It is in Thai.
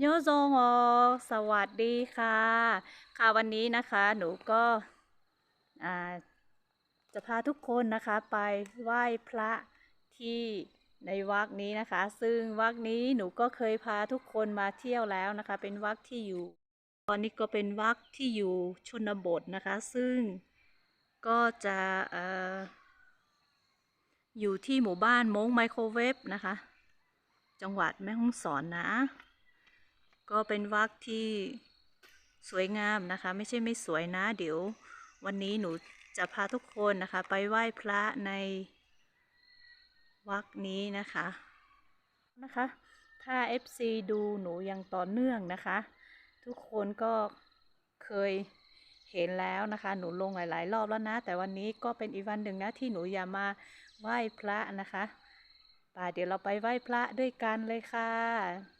โยโซงอสวัสดีค่ะ ค่ะวันนี้นะคะหนูก็จะพาทุกคนนะคะไปไหว้พระที่ในวัดนี้นะคะ ซึ่งวัดนี้หนูก็เคยพาทุกคนมาเที่ยวแล้วนะคะ เป็นวัดที่อยู่ ตอนนี้ก็เป็นวัดที่อยู่ชนบทนะคะ ซึ่งก็จะเอ่ออยู่ที่หมู่บ้านมงไมโครเวฟนะคะ จังหวัดแม่ฮ่องสอนนะ ก็เป็นวัดที่สวยงามนะคะ ไม่ใช่ไม่สวยนะ เดี๋ยววันนี้หนูจะพาทุกคนนะคะ ไปไหว้พระในวัดนี้นะคะนะคะ ถ้า FC ดูหนูยังต่อเนื่องนะคะ ทุกคนก็เคยเห็นแล้วนะคะ หนูลงหลาย ๆ รอบแล้วนะ แต่วันนี้ก็เป็นอีกวันหนึ่งนะที่หนูอย่ามาไหว้พระนะคะป่าเดี๋ยวเราไปไหว้พระด้วยกันเลยค่ะ